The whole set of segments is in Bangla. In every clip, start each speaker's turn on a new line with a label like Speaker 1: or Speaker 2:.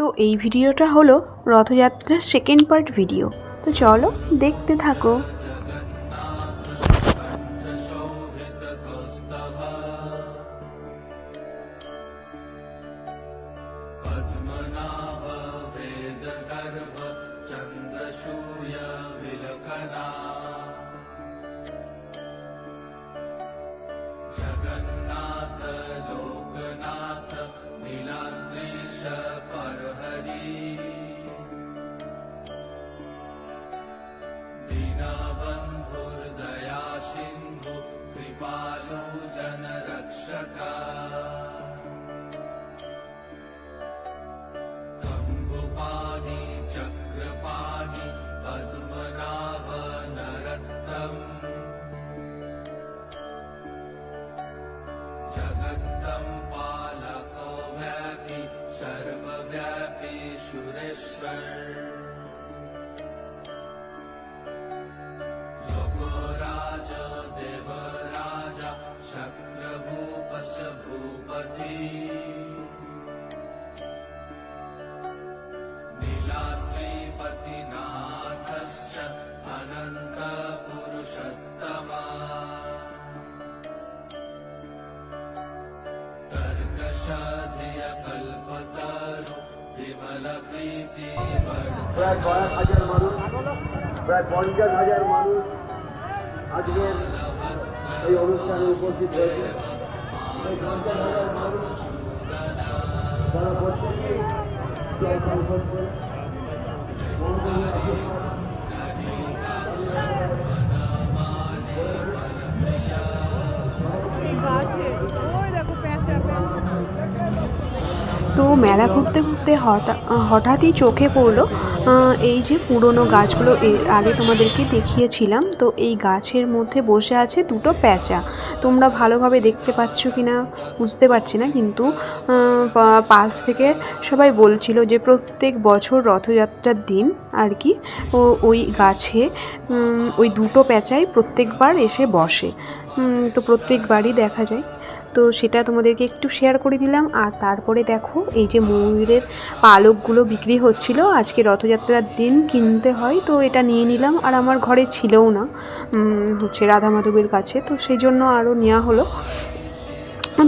Speaker 1: তো এই ভিডিওটা হলো রথযাত্রার সেকেন্ড পার্ট ভিডিও তো চলো দেখতে থাকো। भक्तं पालको व्यापि शर्मव्यापि सुरेश्वर।
Speaker 2: প্রায় কয়েক হাজার মানুষ, প্রায় পঞ্চাশ হাজার মানুষ আজকের এই অনুষ্ঠানে উপস্থিত হয়েছে। এই পঞ্চাশ হাজার মানুষ তারা প্রত্যেকেই
Speaker 1: তো মেলা ঘুরতে ঘুরতে হঠাৎ হঠাৎই চোখে পড়ল এই যে পুরনো গাছগুলো আগে তোমাদেরকে দেখিয়েছিলাম। তো এই গাছের মধ্যে বসে আছে দুটো প্যাঁচা। তোমরা ভালোভাবে দেখতে পাচ্ছ কি না বুঝতে পারছি না, কিন্তু পাশ থেকে সবাই বলছিল যে প্রত্যেক বছর রথযাত্রার দিন আর কি ওই গাছে ওই দুটো প্যাঁচাই প্রত্যেকবার এসে বসে। তো প্রত্যেকবারই দেখা যায়। তো সেটা তোমাদেরকে একটু শেয়ার করে দিলাম। আর তারপরে দেখো, এই যে ময়ূরের পালকগুলো বিক্রি হচ্ছিল। আজকে রথযাত্রার দিন কিনতে হয়, তো এটা নিয়ে নিলাম। আর আমার ঘরে ছিলও না হচ্ছে রাধা মাধবের কাছে, তো সেই জন্য আরও নেওয়া হলো।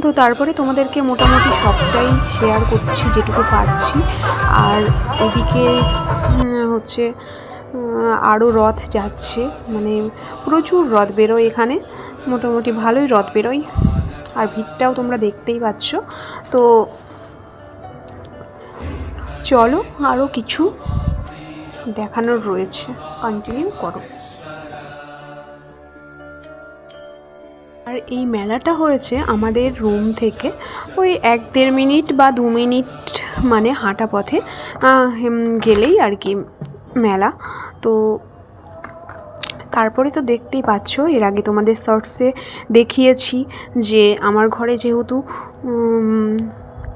Speaker 1: তো তারপরে তোমাদেরকে মোটামুটি সবটাই শেয়ার করছি, যেটুকু পারছি। আর এদিকে হচ্ছে আরও রথ যাচ্ছে। মানে প্রচুর রথ বেরোয় এখানে। মোটামুটি ভালোই রথ বেরোয়। আর ভিড়টাও তোমরা দেখতেই পাচ্ছ। তো চলো আরও কিছু দেখানোর রয়েছে। কন্টিনিউ করো। আর এই মেলাটা হয়েছে আমাদের রুম থেকে ওই এক দেড় মিনিট বা দু মিনিট মানে হাঁটা পথে গেলেই আর কি মেলা। তো তারপরে তো দেখতেই পাচ্ছ, এর আগে তোমাদের শর্টসে দেখিয়েছি যে আমার ঘরে যেহেতু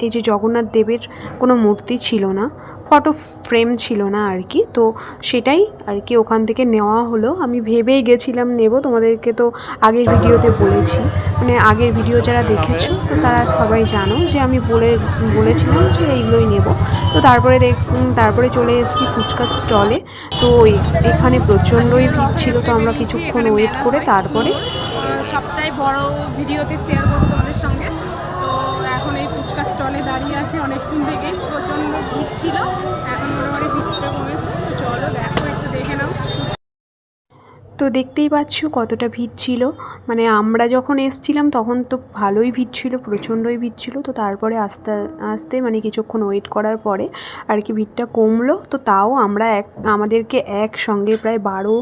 Speaker 1: এই যে জগন্নাথ দেবের কোনো মূর্তি ছিল না ফটো ফ্রেম ছিল না আর কি, তো সেটাই আর কি ওখান থেকে নেওয়া হলো। আমি ভেবেই গেছিলাম নেব, তোমাদেরকে তো আগের ভিডিওতে বলেছি। মানে আগের ভিডিও যারা দেখেছ, তো তারা সবাই জানো যে আমি বলে, বলেছিলাম যে এইগুলোই নেব। তো তারপরে দেখ তারপরে চলে এসেছি ফুচকা স্টলে। তো এখানে প্রচণ্ডই ভিড় ছিল, তো আমরা কিছুক্ষণ ওয়েট করে তারপরে
Speaker 3: সবটাই বড় ভিডিওতে শেয়ার করব তোমাদের সঙ্গে। তো এখন এই ফুচকা স্টলে দাঁড়িয়ে আছে অনেকক্ষণ থেকেই। তো
Speaker 1: দেখতেই পাচ্ছ কতটা ভিড় ছিল। মানে আমরা যখন এসছিলাম তখন তো ভালোই ভিড় ছিল, প্রচণ্ডই ভিড় ছিল। তো তারপরে আস্তে আস্তে মানে কিছুক্ষণ ওয়েট করার পরে আর কি ভিড়টা কমলো। তো তাও আমরা এক, আমাদেরকে একসঙ্গে প্রায় বারো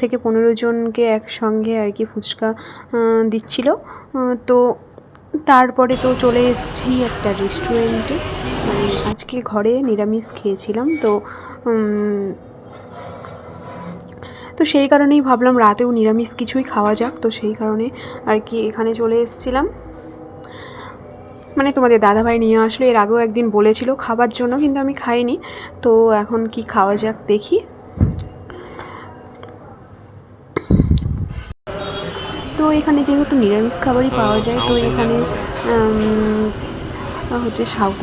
Speaker 1: থেকে পনেরো জনকে একসঙ্গে আর কি ফুচকা দিচ্ছিল। তো তারপরে তো চলে এসেছি একটা রেস্টুরেন্টে মানে আজকে ঘরে নিরামিষ খেয়েছিলাম। তো তো সেই কারণেই ভাবলাম রাতেও নিরামিষ কিছুই খাওয়া যাক। তো সেই কারণে আর কি এখানে চলে এসেছিলাম। মানে তোমাদের দাদাভাই নিয়ে আসলো, এর আগেও একদিন বলেছিল খাবার জন্য, কিন্তু আমি খাইনি। তো এখন কি খাওয়া যাক দেখি। তো এখানে যেহেতু নিরামিষ খাবারই পাওয়া যায়, তো এখানে হচ্ছে সাউথ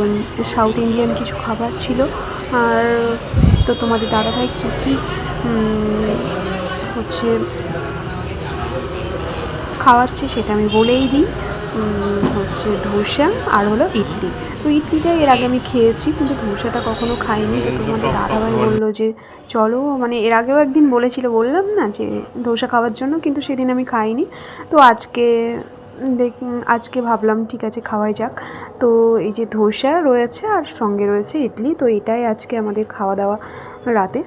Speaker 1: সাউথ ইন্ডিয়ান কিছু খাবার ছিল। আর তো তোমাদের দাদাভাই কী কী হচ্ছে খাওয়াচ্ছে সেটা আমি বলেই দিই। হচ্ছে ধোসা আর হলো ইডলি। তো ইডলিটা এর আগে আমি খেয়েছি কিন্তু ধোসাটা কখনো খাইনি। তো তোমাদের দাদাভাই বলল যে, চলো। মানে এর আগেও একদিন বলেছিল, বললাম না যে ধোসা খাওয়ার জন্য কিন্তু সেদিন আমি খাইনি। তো আজকে দেখ, আজকে ভাবলাম ঠিক আছে খাওয়াই যাক। তো এই যে ধোসা রয়েছে আর সঙ্গে রয়েছে ইডলি। তো এটাই আজকে আমাদের খাওয়া দাওয়া রাতে।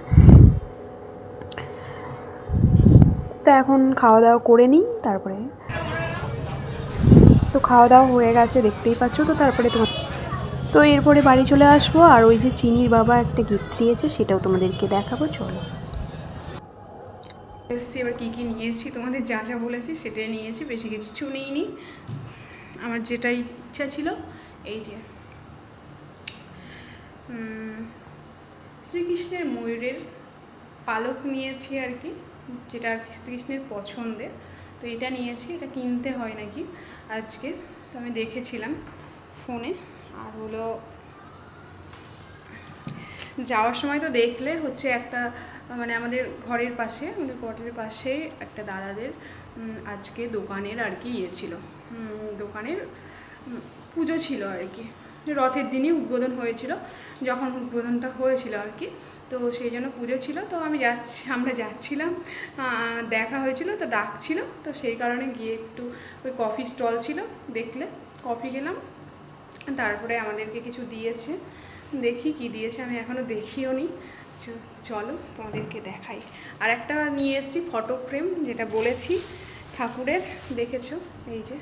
Speaker 1: তো এখন খাওয়া দাওয়া করে নিই, তারপরে। তো খাওয়া দাওয়া হয়ে গেছে, দেখতেই পাচ্ছ তো তারপরে তোমার তো এরপরে বাড়ি চলে আসব, আর ওই যে চিনির বাবা একটা গিফট দিয়েছে, সেটাও তোমাদেরকে দেখাবো, চলো।
Speaker 3: এসছি, এবার কী কী নিয়েছি, তোমাদের যা যা বলেছি সেটাই নিয়েছি, বেশি কিছু নিইনি। আমার যেটা ইচ্ছা ছিল, এই যে। শ্রীকৃষ্ণের ময়ূরের পালক নিয়েছি আর কি। যেটা আর কি শ্রীকৃষ্ণের পছন্দের, তো এটা নিয়েছি, এটা কিনতে হয় নাকি আজকে, তো আমি দেখেছিলাম ফোনে, আর হলো যাওয়ার সময় তো দেখলে হচ্ছে একটা মানে আমাদের ঘরের পাশে, আমাদের কোয়ার্টারের পাশে একটা দাদাদের আজকে দোকানের আর কি ইয়ে ছিল দোকানের পুজো ছিল আর কি। রথের দিনই উদ্বোধন হয়েছিল, যখন উদ্বোধনটা হয়েছিল আর কি। তো সেই জন্য পুজো ছিল। তো আমি যাচ্ছি, আমরা যাচ্ছিলাম দেখা হয়েছিল, তো ডাকছিল। তো সেই কারণে গিয়ে একটু ওই কফি স্টল ছিল, দেখলে কফি খেলাম। তারপরে আমাদেরকে কিছু দিয়েছে। দেখি কি দিয়েছে, আমি এখনও দেখিও নি। চলো তোমাদেরকে দেখাই। আর একটা নিয়ে এসেছি, ফটো ফ্রেম, যেটা বলেছি ঠাকুরের, দেখেছ? এই যে।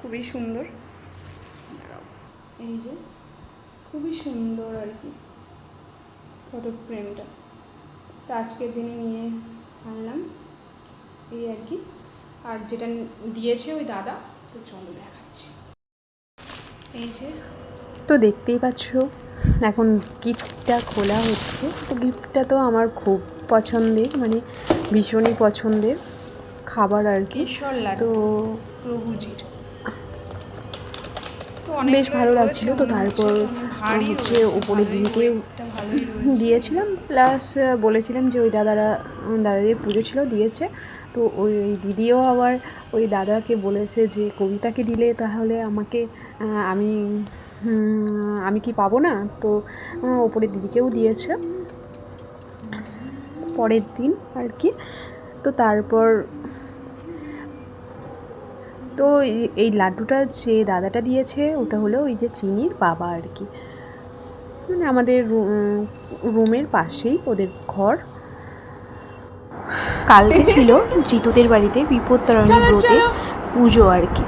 Speaker 3: খুবই সুন্দর। এই যে খুবই সুন্দর আর কি ফটো ফ্রেমটা তো আজকের দিনে নিয়ে আনলাম এই আর কি। আর যেটা দিয়েছে ওই দাদা তো চলো দেখাচ্ছি। এই যে
Speaker 1: তো দেখতেই পাচ্ছ এখন গিফটটা খোলা হচ্ছে। তো গিফটটা তো আমার খুব পছন্দের মানে ভীষণই পছন্দের খাবার আর কি। তো
Speaker 3: প্রভুজির।
Speaker 1: বেশ ভালো লাগছিল তো তারপর
Speaker 3: হচ্ছে ভারী
Speaker 1: হচ্ছে ওপরে
Speaker 3: ভালোই
Speaker 1: দিদিকে
Speaker 3: ওয়েটটা ভালোই রয়েছে।
Speaker 1: দিয়েছিলাম প্লাস বলেছিলাম যে ওই দাদারা দাদাদের পুজো ছিল দিয়েছে। তো ওই দিদিও আবার ওই দাদাকে বলেছে যে কবিতাকে দিলে তাহলে আমাকে আমি আমি কি পাবো না? তো আহ, ওপরে দিদিকেও দিয়েছে। পরের দিন আর কি। তো তারপর তো এই- লাড্ডুটা যে দাদাটা দিয়েছে ওটা হলো ওই যে চিনির বাবা আর কি। মানে আমাদের রুমের পাশেই ওদের ঘর। কালকে ছিল জিতুদের বাড়িতে বিপত্তারণী ব্রতে পুজো আর কি।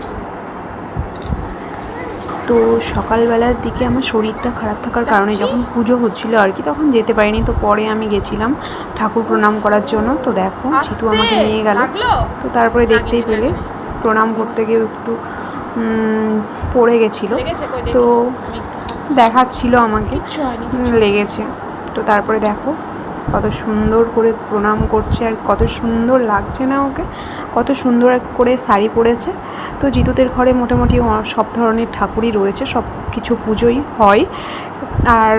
Speaker 1: তো সকালবেলার দিকে আমার শরীরটা খারাপ থাকার কারণে যখন পুজো হচ্ছিল আর কি তখন যেতে পারিনি। তো পরে আমি গেছিলাম ঠাকুর প্রণাম করার জন্য। তো দেখো জিতু আমাকে নিয়ে গেল। তো তারপরে দেখতেই পেলে। প্রণাম করতে গিয়ে একটু পড়ে গেছিল? তো দেখাচ্ছিল আমাকে। লেগেছে। তো তারপরে দেখো কত সুন্দর করে প্রণাম করছে আর কত সুন্দর লাগছে না ওকে। কত সুন্দর করে শাড়ি পরেছে। তো জিতুদের ঘরে মোটামুটি সব ধরনের ঠাকুরই রয়েছে সব কিছু পুজোই হয়। আর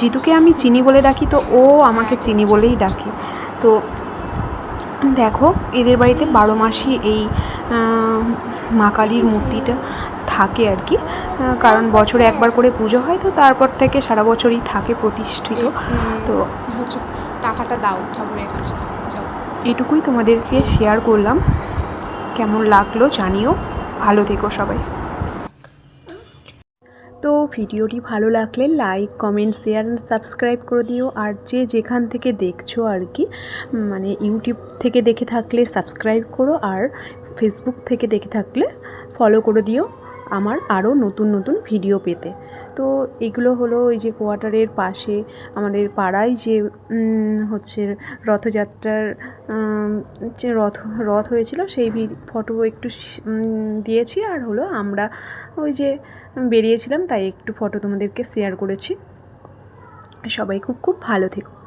Speaker 1: জিতুকে আমি চিনি বলে ডাকি তো ও আমাকে চিনি বলেই ডাকে। তো দেখো এদের বাড়িতে বারো মাসই এই মা কালীর মূর্তিটা থাকে আর কি। কারণ বছরে একবার করে পুজো হয় তো তারপর থেকে সারা বছরই থাকে প্রতিষ্ঠিত। তো
Speaker 3: হচ্ছে টাকাটা দাও ঠাকুরের কাছে যাও।
Speaker 1: এটুকুই তোমাদেরকে শেয়ার করলাম। কেমন লাগল জানিও। ভালো থেকো সবাই। তো ভিডিওটি ভালো লাগলে লাইক কমেন্ট শেয়ার সাবস্ক্রাইব করে দিও। আর যে যেখান থেকে দেখছ আর কি মানে ইউটিউব থেকে দেখে থাকলে সাবস্ক্রাইব করো আর ফেসবুক থেকে দেখে থাকলে ফলো করে দিও। আমার আরও নতুন নতুন ভিডিও পেতে। তো এগুলো হলো ওই যে কোয়ার্টারের পাশে আমাদের পাড়ায় যে হচ্ছে রথযাত্রার যে রথ রথ হয়েছিল সেই ফটো একটু দিয়েছি আর হলো আমরা ওই যে বেরিয়েছিলাম তাই একটু ফটো তোমাদেরকে শেয়ার করেছি। সবাই খুব খুব ভালো থেকো।